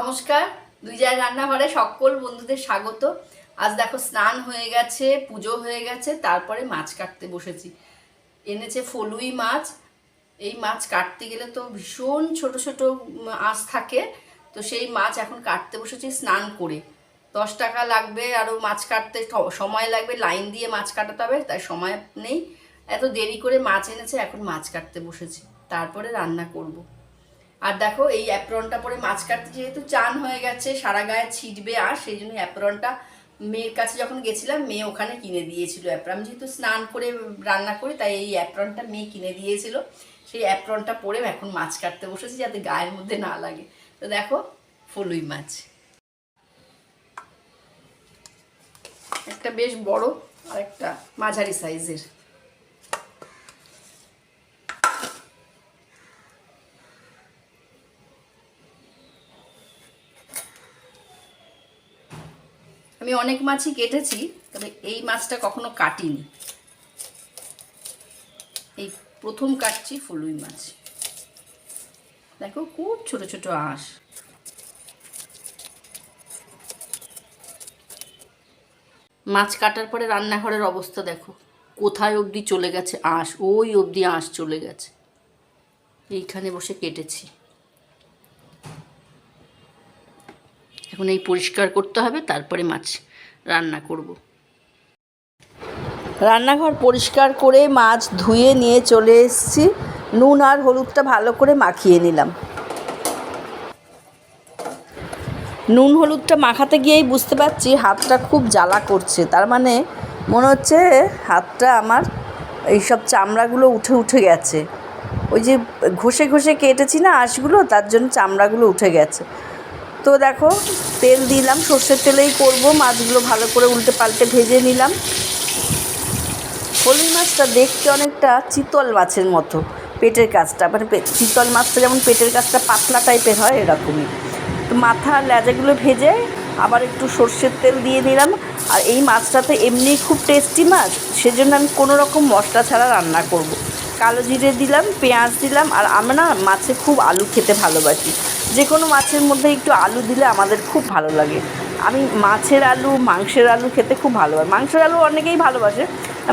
নমস্কার, দুই জায়গায় রান্নাঘরে সকল বন্ধুদের স্বাগত। আজ দেখো স্নান হয়ে গেছে, পুজো হয়ে গেছে, তারপরে মাছ কাটতে বসেছি। এনেছে ফলুই মাছ। এই মাছ কাটতে গেলে তো ভীষণ ছোট ছোট আঁশ থাকে, তো সেই মাছ এখন কাটতে বসেছি স্নান করে। দশ টাকা লাগবে আরও মাছ কাটতে সময় লাগবে, লাইন দিয়ে মাছ কাটাতে হবে, তাই সময় নেই। এত দেরি করে মাছ এনেছে, এখন মাছ কাটতে বসেছি। তারপরে রান্না করব। আর দেখো, এই অ্যাপ্রনটা পরে মাছ কাটতে যেহেতু চান হয়ে গেছে, সারা গায়ে ছিটবে আর, সেই জন্য অ্যাপ্রনটা মেয়ের কাছে যখন গেছিলাম, মেয়ে ওখানে কিনে দিয়েছিল অ্যাপ্রন যেহেতু স্নান করে, রান্না করি, তাই এই অ্যাপ্রনটা মেয়ে কিনে দিয়েছিল। সেই অ্যাপ্রনটা পরে এখন মাছ কাটতে বসেছি যাতে গায়ের মধ্যে না লাগে। তো দেখো, ফলুই মাছ। একটা বেশ বড় আর একটা মাঝারি সাইজের আমি অনেক মাছই কেটেছি, তবে এই মাছটা কখনো কাটিনি। এই প্রথম কাটছি ফুলুই মাছ। দেখো খুব ছোট ছোট আঁশ। মাছ কাটার পরে রান্নাঘরের অবস্থা দেখো। কোথায় অবধি চলে গেছে আঁশ? ওই অবধি আঁশ চলে গেছে। এইখানে বসে কেটেছি। এখন এই পরিষ্কার করতে হবে, তারপরে মাছ রান্না করব। রান্নাঘর পরিষ্কার করে মাছ ধুয়ে নিয়ে চলে এসেছি। নুন আর হলুদটা ভালো করে মাখিয়ে নিলাম। নুন হলুদটা মাখাতে গিয়েই বুঝতে পারছি হাতটা খুব জ্বালা করছে। তার মানে মনে হচ্ছে হাতটা আমার এইসব চামড়াগুলো উঠে উঠে গেছে। ওই যে ঘষে ঘষে কেটেছি না আঁশগুলো, তার জন্য চামড়াগুলো উঠে গেছে। তো দেখো, তেল দিলাম, সর্ষের তেলেই করব। মাছগুলো ভালো করে উল্টে পাল্টে ভেজে নিলাম। হলুদ মাছটা দেখতে অনেকটা চিতল মাছের মতো, পেটের কাজটা। মানে চিতল মাছটা যেমন পেটের কাজটা পাতলা টাইপের হয়, এরকমই। তো মাথা লেজাগুলো ভেজে আবার একটু সর্ষের তেল দিয়ে নিলাম। আর এই মাছটা তো এমনিই খুব টেস্টি মাছ, সেজন্য আমি কোনো রকম মশলা ছাড়া রান্না করব। কালো জিরে দিলাম, পেঁয়াজ দিলাম, আর আমরা মাছে খুব আলু খেতে ভালোবাসি। যে কোনো মাছের মধ্যে একটু আলু দিলে আমাদের খুব ভালো লাগে। আমি মাছের আলু, মাংসের আলু খেতে খুব ভালোবাসি। মাংসের আলু অনেকেই ভালোবাসে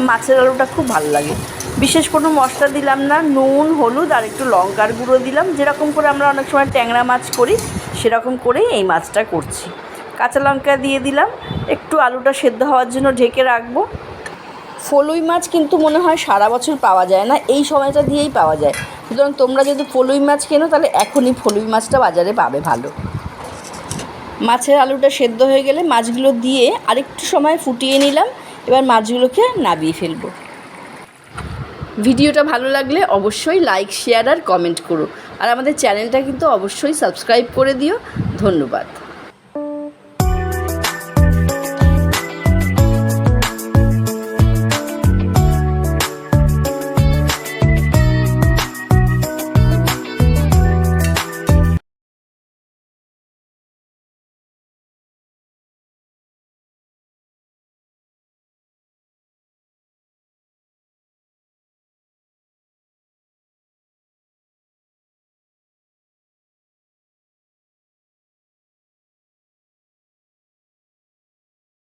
মাছের আলুটা খুব ভালো লাগে। বিশেষ কোনো মশলা দিলাম না, নুন, হলুদ আর একটু লঙ্কার গুঁড়ো দিলাম। যেরকম করে আমরা অনেক সময় ট্যাংরা মাছ করি, সেরকম করেই এই মাছটা করছি। কাঁচা লঙ্কা দিয়ে দিলাম, একটু আলুটা সেদ্ধ হওয়ার জন্য ঢেকে রাখব। ফলুই মাছ কিন্তু মনে হয় সারা বছর পাওয়া যায় না, এই সময়টা দিয়েই পাওয়া যায়। সুতরাং তোমরা যদি ফলুই মাছ কেনো, তাহলে এখনই ফলুই মাছটা বাজারে পাবে ভালো। মাছের আলুটা সেদ্ধ হয়ে গেলে মাছগুলো দিয়ে আরেকটু সময় ফুটিয়ে নিলাম, এবার মাছগুলোকে নাবিয়ে ফেলব। ভিডিওটা ভালো লাগলে অবশ্যই লাইক, শেয়ার আর কমেন্ট করো। আর আমাদের চ্যানেলটা কিন্তু অবশ্যই সাবস্ক্রাইব করে দিও। ধন্যবাদ।